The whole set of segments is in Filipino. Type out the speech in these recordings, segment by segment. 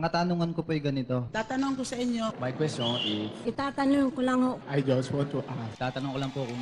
Ang katanungan ko po ay ganito. Tatanong ko sa inyo, My question is, Itatanong ko lang ho, I just want to ask, Tatanong ko lang po kung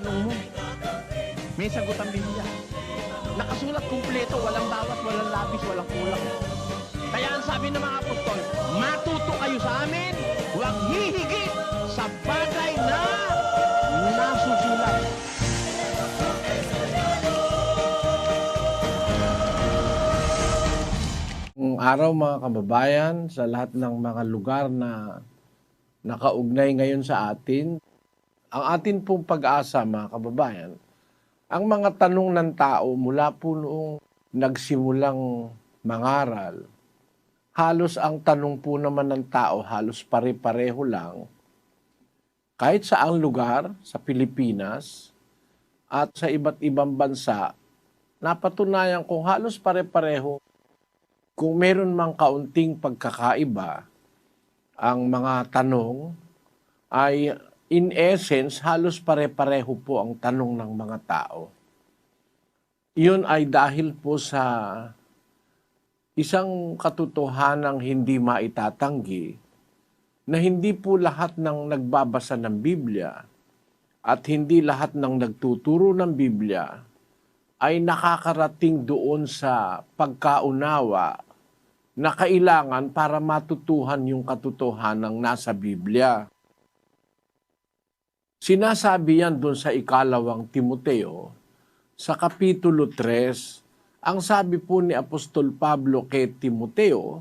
itanong mo. May sagot ang Biblia. Nakasulat kumpleto, walang bawas, walang labis, walang kulang. Kaya ang sabi ng mga apostol, matuto kayo sa amin, huwag hihigit sa bagay na nasusulat. Araw mga kababayan sa lahat ng mga lugar na nakaugnay ngayon sa atin. Ang atin pong pag-asa mga kababayan, ang mga tanong ng tao mula po noong nagsimulang mangaral, halos ang tanong po naman ng tao halos pare-pareho lang. Kahit sa ang lugar sa Pilipinas at sa iba't ibang bansa, napatunayan kung halos pare-pareho kung meron mang kaunting pagkakaiba, ang mga tanong ay in essence halos pare-pareho po ang tanong ng mga tao. Iyon ay dahil po sa isang katotohanang hindi maitatanggi na hindi po lahat ng nagbabasa ng Biblia at hindi lahat ng nagtuturo ng Biblia ay nakakarating doon sa pagkaunawa na kailangan para matutuhan yung katotohanan nasa Biblia. Sinasabi yan doon sa ikalawang Timoteo, sa Kapitulo 3, ang sabi po ni Apostol Pablo kay Timoteo,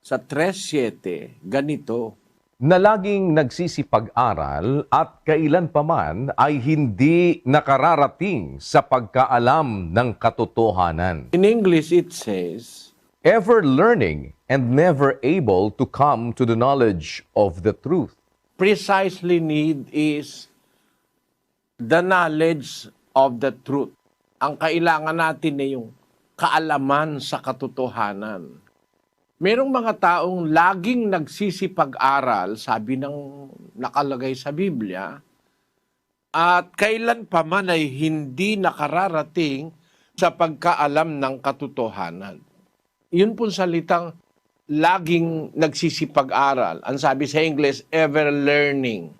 sa 3.7, ganito, na laging nagsisipag-aral at kailan paman ay hindi nakararating sa pagkaalam ng katotohanan. In English it says, Ever learning and never able to come to the knowledge of the truth. Precisely need is the knowledge of the truth. Ang kailangan natin ay yung kaalaman sa katotohanan. Merong mga taong laging nagsisipag-aral, sabi ng nakalagay sa Biblia, at kailan pa man ay hindi nakararating sa pagkaalam ng katotohanan. Yun pong salitang laging nagsisipag-aral. Ang sabi sa English, ever learning.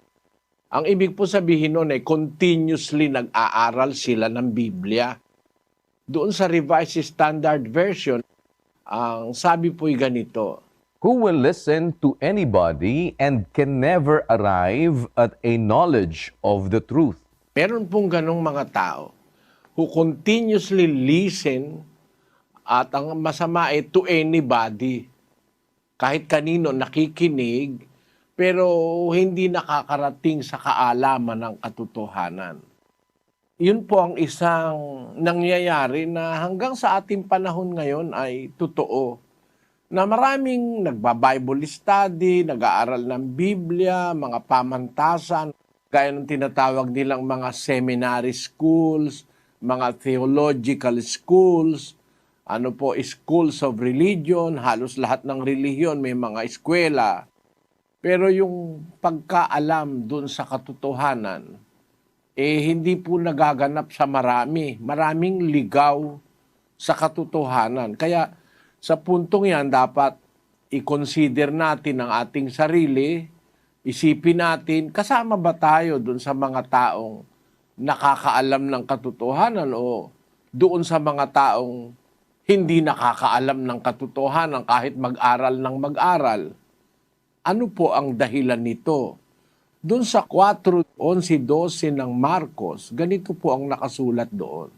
Ang ibig po sabihin nun ay continuously nag-aaral sila ng Biblia. Doon sa Revised Standard Version, ang sabi po'y ganito, Who will listen to anybody and can never arrive at a knowledge of the truth. meron pong ganong mga tao who continuously listen at ang masama ay to anybody. Kahit kanino nakikinig, pero hindi nakakarating sa kaalaman ng katotohanan. Yun po ang isang nangyayari na hanggang sa ating panahon ngayon ay totoo. Na maraming nagba-Bible study, nag-aaral ng Biblia, mga pamantasan, gaya ng tinatawag nilang mga seminary schools, mga theological schools, ano po, schools of religion, halos lahat ng relihiyon may mga eskwela. Pero yung pagkaalam dun sa katotohanan, eh hindi po nagaganap sa marami. Maraming ligaw sa katotohanan. Kaya sa puntong yan, dapat i-consider natin ang ating sarili, isipin natin, kasama ba tayo dun sa mga taong nakakaalam ng katotohanan o doon sa mga taong hindi nakakaalam ng katotohanan kahit mag-aral ng mag-aral. Ano po ang dahilan nito? Doon sa 4, 11, 12 ng Marcos, ganito po ang nakasulat doon.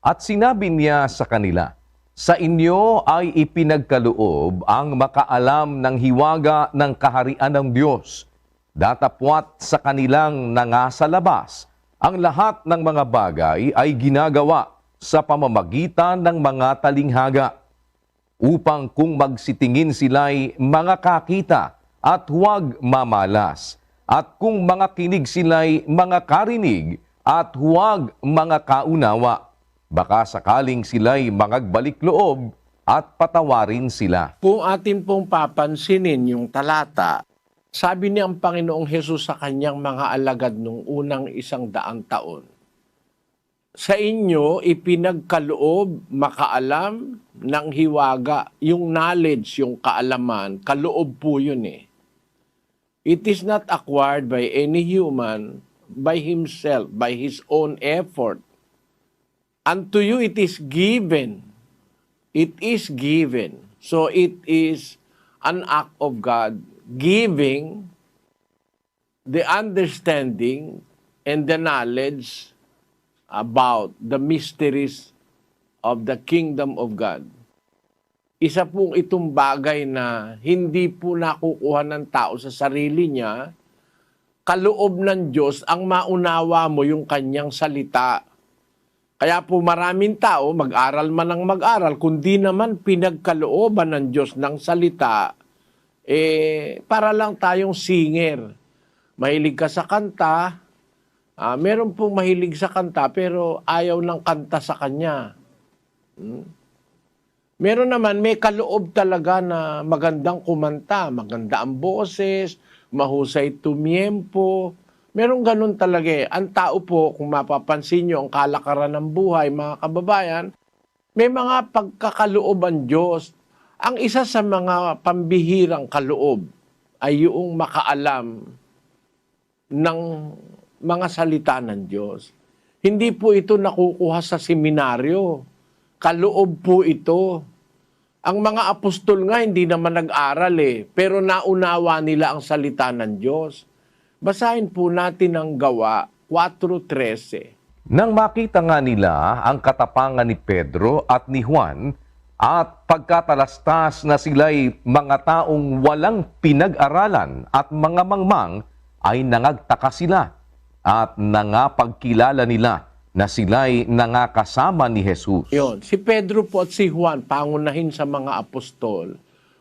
At sinabi niya sa kanila, Sa inyo ay ipinagkaloob ang makaalam ng hiwaga ng kaharian ng Diyos, datapwat sa kanilang nangasalabas Ang lahat ng mga bagay ay ginagawa sa pamamagitan ng mga talinghaga upang kung magsitingin sila'y mga kakita at huwag mamalas. At kung mga kinig sila'y mga karinig at huwag mga kaunawa. Baka sakaling sila'y mangagbalik loob at patawarin sila. Kung atin pong papansinin yung talata, sabi ni ang Panginoong Hesus sa kanyang mga alagad nung unang isang daang taon, sa inyo ipinagkaloob, makaalam ng hiwaga. Yung knowledge, yung kaalaman, kaloob po yun eh. It is not acquired by any human, by himself, by his own effort. Unto you it is given. It is given. So it is an act of God giving the understanding and the knowledge about the mysteries of the kingdom of God. Isa pong itong bagay na hindi po nakukuha ng tao sa sarili niya, kaloob ng Diyos ang maunawa mo yung kanyang salita. Kaya po maraming tao, mag-aral man ang mag-aral, kundi naman pinagkalooban ng Diyos ng salita, eh, para lang tayong singer. Mahilig ka sa kanta, ah, meron pong mahilig sa kanta, pero ayaw ng kanta sa kanya. Hmm? Meron naman, may kaloob talaga na magandang kumanta, maganda ang boses, mahusay tumiyempo. Meron ganun talaga eh. Ang tao po, kung mapapansin nyo, ang kalakaran ng buhay, mga kababayan, may mga pagkakaloob ang Diyos. Ang isa sa mga pambihirang kaloob ay yung makaalam ng mga salita ng Diyos. Hindi po ito nakukuha sa seminaryo. Kaloob po ito. Ang mga apostol nga hindi naman nag-aral eh, pero naunawa nila ang salita ng Diyos. Basahin po natin ang gawa 4.13. Nang makita nga nila ang katapangan ni Pedro at ni Juan at pagkatalastas na sila'y mga taong walang pinag-aralan at mga mangmang, ay nangagtaka sila at nangapagkilala nila na sila'y nangakasama ni Jesus. Yon, si Pedro po at si Juan, pangunahin sa mga apostol,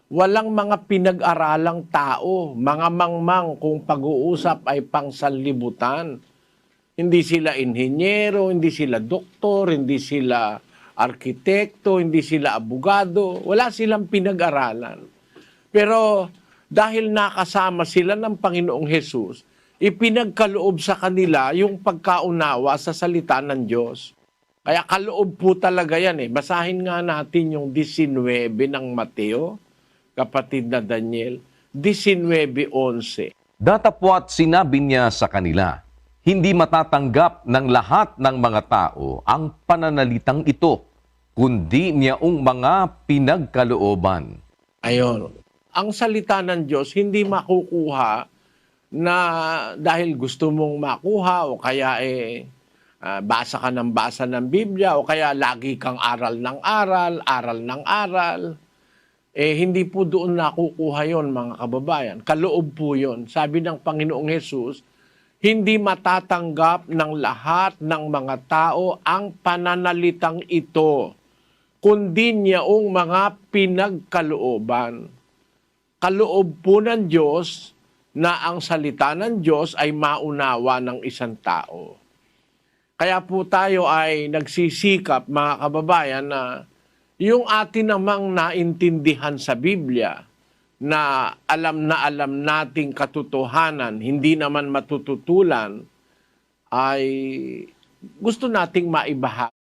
walang mga pinag-aralang tao, mga mangmang kung pag-uusap ay pangsanlibutan. Hindi sila inhenyero, hindi sila doktor, hindi sila arkitekto, hindi sila abogado, wala silang pinag-aralan. Pero dahil nakasama sila ng Panginoong Hesus, ipinagkaloob sa kanila yung pagkaunawa sa salita ng Diyos. Kaya kaloob po talaga yan eh. Basahin nga natin yung 19 ng Mateo, kapatid na Daniel, 19.11. Datapwat sinabi niya sa kanila, hindi matatanggap ng lahat ng mga tao ang pananalitang ito, kundi niyaong mga pinagkalooban. Ayon. Ang salita ng Diyos hindi makukuha na dahil gusto mong makuha o kaya eh ah, basa ka ng basa ng Biblia o kaya lagi kang aral ng aral, aral ng aral. Eh hindi po doon nakukuha yon mga kababayan. Kaloob po yon. Sabi ng Panginoong Hesus, hindi matatanggap ng lahat ng mga tao ang pananalitang ito, kundi niyaong mga pinagkalooban kaloob po ng Diyos na ang salita ng Diyos ay maunawa ng isang tao. Kaya po tayo ay nagsisikap, mga kababayan, na yung atin namang naintindihan sa Biblia, na alam na alam nating katotohanan, hindi naman matututulan, ay gusto nating maibahagi